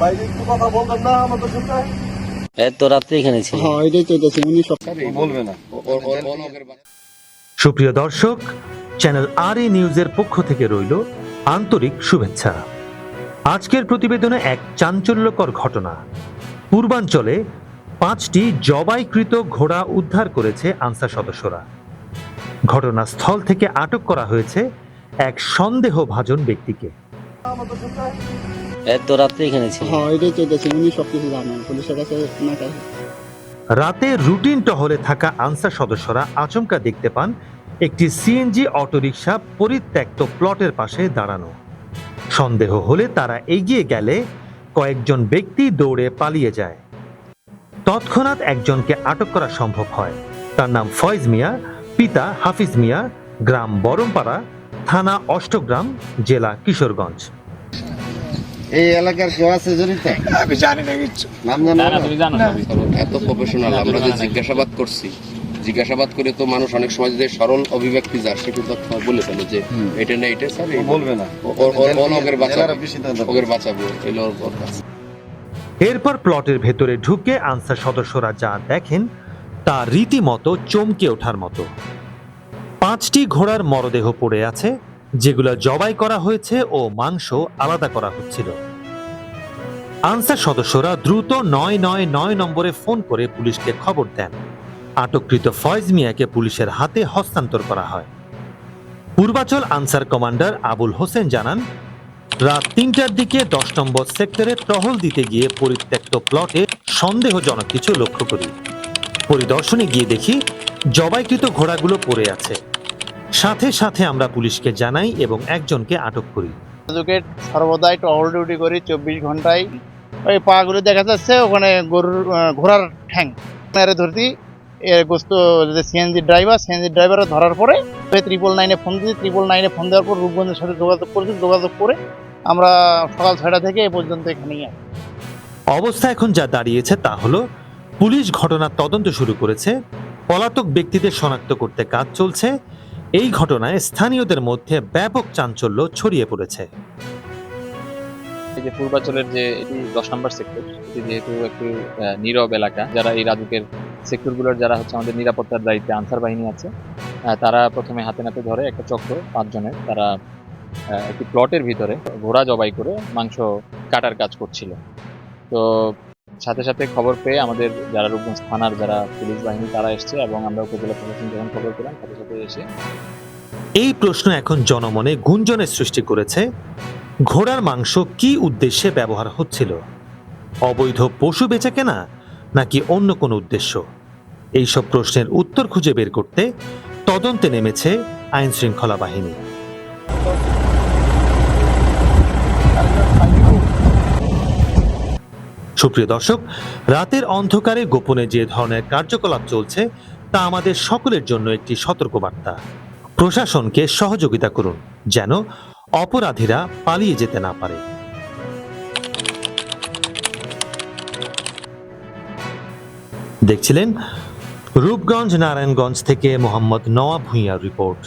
বাইরে একটু কথা বলবেন না আমাদের সাথে এত রাত্রে এখানে ছিল হ্যাঁ এটাই তো উনি সব বলবে না। সুপ্রিয় দর্শক চ্যানেল আর এ নিউজের পক্ষ থেকে রইল আন্তরিক শুভেচ্ছা। আজকের প্রতিবেদনে এক চাঞ্চল্যকর ঘটনা। পূর্বাঞ্চলে পাঁচটি জবাইকৃত ঘোড়া উদ্ধার করেছে আনসার সদস্যরা। ঘটনাস্থল থেকে আটক করা হয়েছে এক সন্দেহভাজন ব্যক্তিকে। এত রাত্রে এখানে ছিল হ্যাঁ এটাই তো উনি সব কিছু জানেন পুলিশের কাছে না রাতে রুটিন টহলে থাকা আনসার সদস্যরা আচমকা দেখতে পান একটি সিএনজি অটোরিকশা পরিত্যক্ত প্লটের পাশে দাঁড়ানো। সন্দেহ হলে তারা এগিয়ে গেলে কয়েকজন ব্যক্তি দৌড়ে পালিয়ে যায়। তৎক্ষণাৎ একজনকে আটক করা সম্ভব হয়। তার নাম ফয়েজ মিয়া পিতা হাফিজ মিয়া গ্রাম বরমপাড়া থানা অষ্টগ্রাম জেলা কিশোরগঞ্জ। এই এলাকার কেউ আছে জড়িত আমি জানি না কিছু নাম জানো? না? এত প্রফেশনাল আমরা যে জিজ্ঞাসাবাদ করছি জিজ্ঞাসাবাদ করে তো মানুষ অনেক সময় যে সরল অভিব্যক্তি যার সে কিন্তু বলে ফেলে যে এটা না এটা স্যার বলবে না। ও- ও- ও- ও ওদের বাঁচাবো। এলো ওর ওর কাছে এরপর প্লটের ভেতরে ঢুকে আনসার সদস্যরা যা দেখেন তা রীতিমতো চমকে ওঠার মতো। পাঁচটি ঘোড়ার মরদেহ পড়ে আছে যেগুলো জবাই করা হয়েছে ও মাংস আলাদা করা হচ্ছিল। আনসার সদস্যরা দ্রুত নয় নয় নয় নম্বরে ফোন করে পুলিশকে খবর দেন। আটককৃত ফয়েজ মিয়াকে পুলিশের হাতে হস্তান্তর করা হয়। পূর্বাচল আনসার কমান্ডার আবুল হোসেন জানান, রাত তিনটার দিকে দশ নম্বর সেক্টরে টহল দিতে গিয়ে পরিত্যক্ত প্লটে সন্দেহজনক কিছু লক্ষ্য করি। পরিদর্শনে গিয়ে দেখি জবাইকৃত ঘোড়াগুলো পড়ে আছে। সাথে সাথে আমরা পুলিশকে জানাই এবং একজনকে আটক করি। সর্বদাই টহল ডিউটি করি চব্বিশ ঘন্টায়। ওই পাগুলো দেখা যাচ্ছে ওখানে গরুর ঘোড়ার ঠ্যাং। মেরে ধরতি গোস্ত যে সিএনজি ড্রাইভার সিএনজি ড্রাইভার ধরার পরে ত্রিপল নাইনে ফোন দিয়েছি ত্রিপল নাইনে ফোন দেওয়ার পর রূপগঞ্জের সাথে যোগাযোগ করেছি যোগাযোগ করে আমরা সকাল ছয়টা থেকে এ পর্যন্ত এখানেই আছি। অবস্থা এখন যা দাঁড়িয়েছে তা হলো পুলিশ ঘটনার তদন্ত শুরু করেছে পলাতক ব্যক্তিদের শনাক্ত করতে কাজ চলছে এই ঘটনায় স্থানীয়দের মধ্যে ব্যাপক চাঞ্চল্য ছড়িয়ে পড়েছে। এই যে পূর্বাচলের যে এটি দশ নম্বর সেক্টর এটি যেহেতু একটু নীরব এলাকা, যারা এই রাজুকের সেক্টরগুলোর যারা হচ্ছে আমাদের নিরাপত্তার দায়িত্বে আনসার বাহিনী আছে তারা প্রথমে হাতে নাতে ধরে একটা চক্র, পাঁচজনের, তারা একটি প্লটের ভিতরে ঘোড়া জবাই করে মাংস কাটার কাজ করছিল। তো সাথে সাথে খবর পেয়ে আমাদের যারা রূপগঞ্জ থানার যারা পুলিশ বাহিনী, তারা এসছে এবং আমরা উপজেলা প্রশাসন যখন খবর পেলাম, সাথে সাথে এসে এই প্রশ্ন এখন জনমনে গুঞ্জনের সৃষ্টি করেছে। ঘোড়ার মাংস কি উদ্দেশ্যে ব্যবহার হচ্ছিল? অবৈধ পশু বেচা কেনা নাকি অন্য কোনো উদ্দেশ্য? এইসব প্রশ্নের উত্তর খুঁজে বের করতে তদন্তে নেমেছে আইনশৃঙ্খলা বাহিনী। সুপ্রিয় দর্শক, রাতের অন্ধকারে গোপনে যে ধরনের কার্যকলাপ চলছে, তা আমাদের সকলের জন্য একটি সতর্কবার্তা। প্রশাসনকে সহযোগিতা করুন, যেন অপরাধীরা পালিয়ে যেতে না পারে। দেখছিলেন রূপগঞ্জ, নারায়ণগঞ্জ থেকে মোহাম্মদ নওয়াব ভূঁইয়ার রিপোর্ট।